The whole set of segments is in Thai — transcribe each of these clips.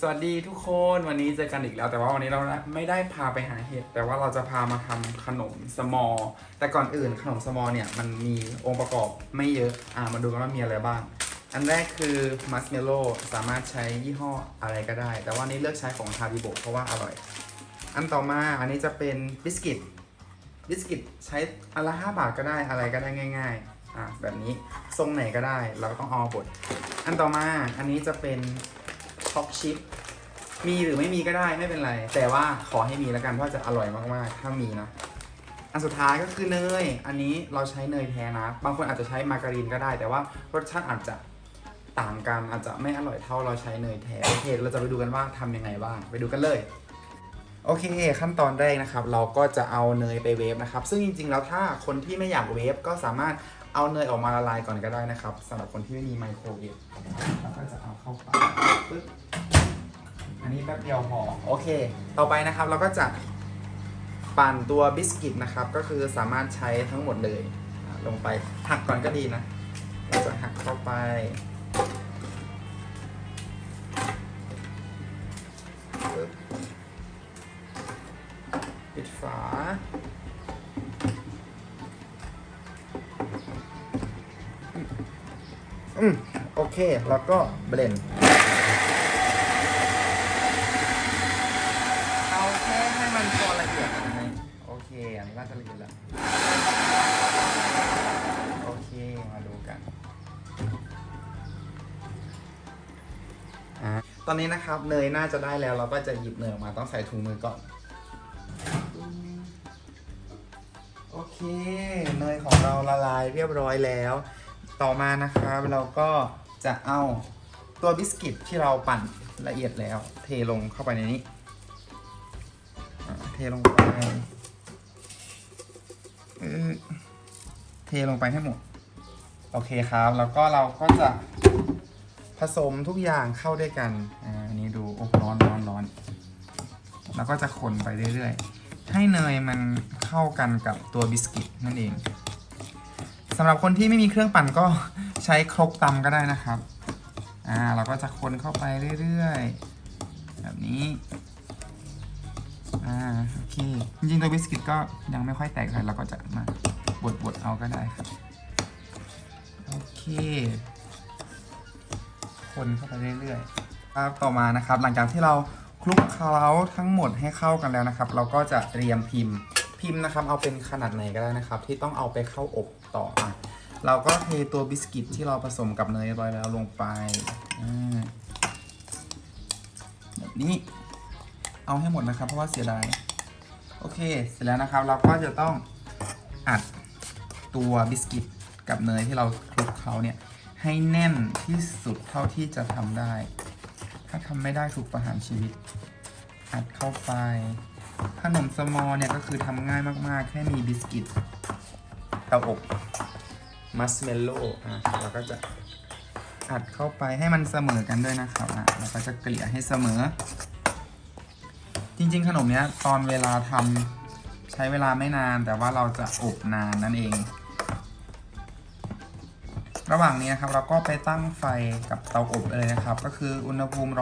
สวัสดีทุกคนวันนี้เจอกันอีกแล้วแต่ว่าวันนี้เราไม่ได้พาไปหาเห็ดแต่ว่าเราจะพามาทำขนมสมอ แต่ก่อนอื่นขนมสมอเนี่ยมันมีองค์ประกอบไม่เยอะอ่ามาดูกันว่ามีอะไรบ้าง อันแรกคือมัสเมโลสามารถใช้ยี่ห้ออะไรก็ได้ แต่ว่านี้เลือกใช้ของทาริโบเพราะว่าอร่อย อันต่อมาอันนี้จะเป็นบิสกิตบิสกิตใช้อันละ5บาทก็ได้อะไรก็ได้ง่ายๆอ่าแบบนี้ทรงไหนก็ได้เราก็ต้องเอาบดอันต่อมาอันนี้จะเป็น ช็อกชิปมีหรือไม่มีก็ได้ไม่เป็นไร แต่ว่าขอให้มีแล้วกันเพราะจะอร่อยมากๆ ถ้ามีนะอันสุดท้ายก็คือเนย อันนี้เราใช้เนยแท้นะ บางคนอาจจะใช้มาการีนก็ได้ แต่ว่ารสชาติอาจจะต่างกันอาจจะไม่อร่อยเท่าเราใช้เนยแท้โอเคเราจะไปดูกันว่าทำยังไงบ้างไปดูกันเลยโอเค ขั้นตอนแรกนะครับ เราก็จะเอาเนยไปเวฟนะครับ ซึ่งจริงๆแล้วถ้าคนที่ไม่อยากเวฟก็สามารถเอาเนยออกมาละลายก่อนก็ได้นะครับสำหรับคนที่ไม่มีไมโครเวฟเราก็จะเอาเข้าไปปึ๊บ อันนี้แป๊ บเดียวพอโอเค ต่อไปนะครับเราก็จะปั่นตัวบิสกิตนะครับ ก็คือสามารถใช้ทั้งหมดเลยลงไปหักก่อนก็ดีนะ เราจะหักเข้าไป ปิดฝาอืมโอเค แล้วก็เบลนด์ เอาแค่ให้มันพอละเอียดนะโอเค อั นนี้น่าจะละเอียดแล้ว โอเค มาดูกันอะตอนนี้นะครับเนยน่าจะได้แล้ว เราก็จะหยิบเนยออกมาต้องใส่ถุงมือก่อน โอเค เนยของเราละลายเรียบร้อยแล้ว ต่อมานะครับเราก็จะเอาตัวบิสกิตที่เราปั่นละเอียดแล้ว เทลงเข้าไปในนี้อ่าเทลงไปเอเทลงไปให้หมด โอเคครับ แล้วก็เราก็จะผสมทุกอย่างเข้าด้วยกัน อ่าอันนี้ดูอ้ร้อนร้อนร้อน แล้วก็จะคนไปเรื่อยๆ ให้เนยมันเข้ากันกับตัวบิสกิตนั่นเองสำหรับคนที่ไม่มีเครื่องปั่นก็ใช้ครกตำก็ได้นะครับ อ่า เราก็จะคนเข้าไปเรื่อยๆ แบบนี้ อ่าโอเค จริงๆตัวบิสกิตก็ยังไม่ค่อยแตกเลยเราก็จะมาบดบดๆเอาก็ได้ครับ โอเค คนเข้าไปเรื่อยๆครับต่อมานะครับ หลังจากที่เราคลุกเคล้าทั้งหมดให้เข้ากันแล้วนะครับ เราก็จะเตรียมพิมพ์พิมพ์นะครับ เอาเป็นขนาดไหนก็ได้นะครับ ที่ต้องเอาไปเข้าอบต่ออะเราก็เทตัวบิสกิตที่เราผสมกับเนยร้อยแล้วลงไปแบบนี้ เอาให้หมดนะครับ เพราะว่าเสียดายโอเค เสร็จแล้วนะครับ เราก็จะต้องอัดตัวบิสกิตกับเนยที่เราคลุกเขาเนี่ย ให้แน่นที่สุดเท่าที่จะทำได้ ถ้าทำไม่ได้ถูกประหารชีวิต อัดเข้าไปขนมสมอเนี่ยก็คือทำง่ายมากๆ แค่มีบิสกิตเตาอบมัสเมลโล่อะเราก็จะอัดเข้าไปให้มันเสมอกันด้วยนะครับอะเราก็จะเกลี่ยให้เสมอ จริง ๆ ขนมเนี้ยตอนเวลาทำใช้เวลาไม่นานแต่ว่าเราจะอบนานนั่นเอง ระหว่างนี้นะครับเราก็ไปตั้งไฟกับเตาอบเลยนะครับ ก็คืออุณหภูมิ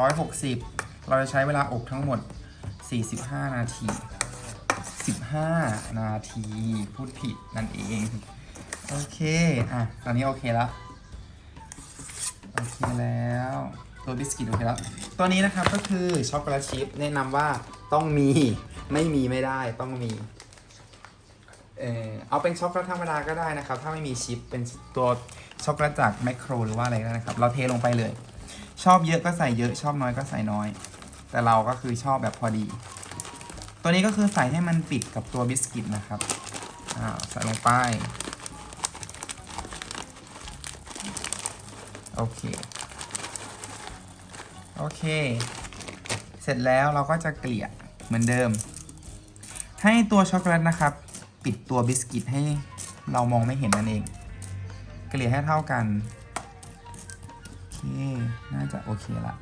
160 เราจะใช้เวลาอบทั้งหมด 45 นาที 15 นาทีพูดผิดนั่นเอง โอเค อะ ตอนนี้โอเคแล้วโอเคแล้ว ตัวบิสกิตโอเคแล้ว ตัวนี้นะครับก็คือช็อกโกแลตชิพแนะนำว่า ต้องมีไม่มีไม่ได้ต้องมีเออเอาเป็นช็อกโกแลตธรรมดาก็ได้นะครับ ถ้าไม่มีชิปเป็นตัวช็อกโกแลตจากแมคโครหรือว่าอะไรก็ได้นะครับ เราเทลงไปเลย ชอบเยอะก็ใส่เยอะชอบน้อยก็ใส่น้อย แต่เราก็คือชอบแบบพอดี ตัวนี้ก็คือใส่ให้มันปิดกับตัวบิสกิตนะครับอ่าใส่ลงไปโอเค โอเค เสร็จแล้วเราก็จะเกลี่ยเหมือนเดิม ให้ตัวช็อกโกแลตนะครับ ปิดตัวบิสกิตให้เรามองไม่เห็นนั่นเอง เกลี่ยให้เท่ากัน โอเค น่าจะโอเคละ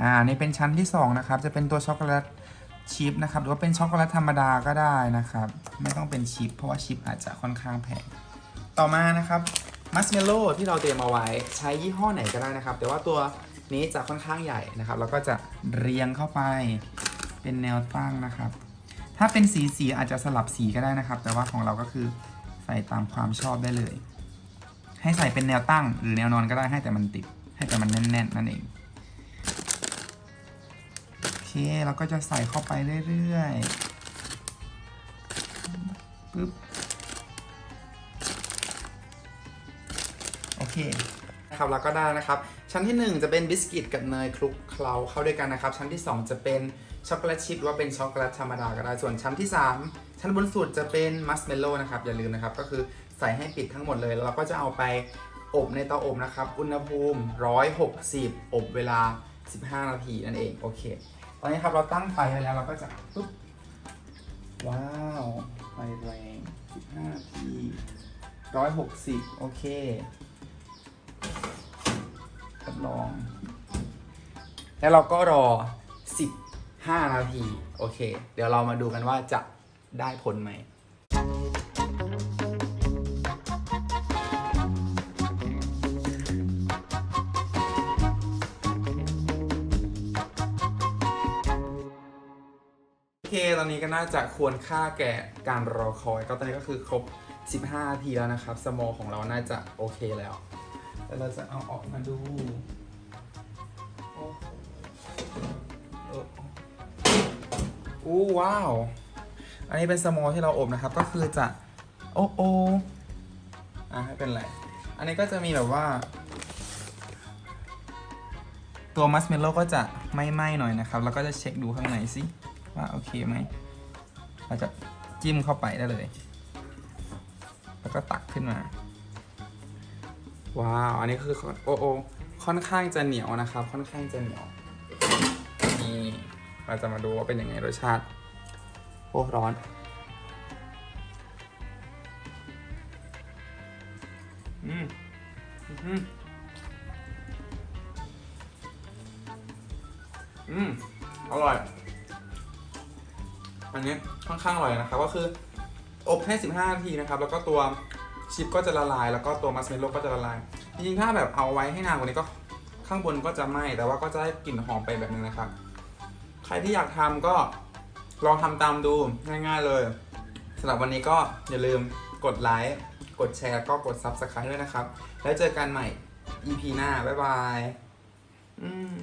อ่านี่เป็นชั้นที่ 2 นะครับ จะเป็นตัวช็อกโกแลตชิพนะครับ หรือว่าเป็นช็อกโกแลตธรรมดาก็ได้นะครับ ไม่ต้องเป็นชิพเพราะว่าชิพอาจจะค่อนข้างแพง ต่อมานะครับมัสเมลโล่ที่เราเตรียมเอาไว้ใช้ยี่ห้อไหนก็ได้นะครับ แต่ว่าตัว นี้จะค่อนข้างใหญ่นะครับ แล้วก็จะเรียงเข้าไปเป็นแนวตั้งนะครับ ถ้าเป็นสีสีอาจจะสลับสีก็ได้นะครับ แต่ว่าของเราก็คือใส่ตามความชอบได้เลย ให้ใส่เป็นแนวตั้งหรือแนวนอนก็ได้ให้แต่มันติด ให้แต่มันแน่นๆนั่นเองโอเคเราก็จะใส่เข้าไปเรื่อยๆปึ๊บโอเค ครับแล้วก็ได้นะครับ ชั้นที่ 1 จะเป็นบิสกิตกับเนยคลุกเคล้าเข้าด้วยกันนะครับ ชั้นที่ 2 จะเป็นช็อกโกแลตชิพหรือว่าเป็นช็อกโกแลตธรรมดาก็ได้ส่วนชั้นที่ 3 ชั้นบนสุดจะเป็นมัสเมลโล่นะครับอย่าลืมนะครับก็คือใส่ให้ปิดทั้งหมดเลยแล้วเราก็จะเอาไปอบในเตาอบนะครับอุณหภูมิ 160 อบเวลา 15 นาทีนั่นเองโอเค ตอนนี้ครับเราตั้งไฟไว้แล้วเราก็จะปุ๊บว้าวไฟแรง15นาที160 โอเค ลอง แล้วเราก็รอ 15 นาที โอเค เดี๋ยวเรามาดูกันว่าจะได้ผลไหมโอเค ตอนนี้ก็น่าจะควรค่าแก่การรอคอย ก็ตอนนี้ก็คือครบ 15นาทีแล้วนะครับ สมอของเราน่าจะโอเคแล้ว แล้วเราจะเอาออกมาดูโอ้โหเอออู้ว้าว อันนี้เป็นสมอที่เราอบนะครับ ก็คือจะ โอ้โออะไม่เป็นไร อันนี้ก็จะมีแบบว่า ตัวมัสเมลโล่ก็จะไม่ไหม้หน่อยนะครับ แล้วก็จะเช็คดูข้างในสิว่าโอเคไหมเราจะจิ้มเข้าไปได้เลย แล้วก็ตักขึ้นมา ว้าว อันนี้คือโอโอค่อนข้างจะเหนียวนะครับ ค่อนข้างจะเหนียว นี่เราจะมาดูว่าเป็นยังไงรสชาติ โอ้ร้อน อืมอืมอืมอร่อย อันนี้ค่อนข้างอร่อยนะครับ ก็คืออบแค่15 นาทีนะครับ แล้วก็ตัว ชิปก็จะละลายแล้วก็ตัวมัสเมลโลก็จะละลาย จริงๆ ถ้าแบบเอาไว้ให้นานกว่านี้ก็ข้างบนก็จะไหม้แต่ว่าก็จะได้กลิ่นหอมไปแบบนึงนะครับ ใครที่อยากทำก็ลองทำตามดูง่ายๆเลยสำหรับวันนี้ก็อย่าลืมกดไลค์กดแชร์ก็กด Subscribe ด้วยนะครับ แล้วเจอกันใหม่ EP หน้า บ๊ายบาย อืม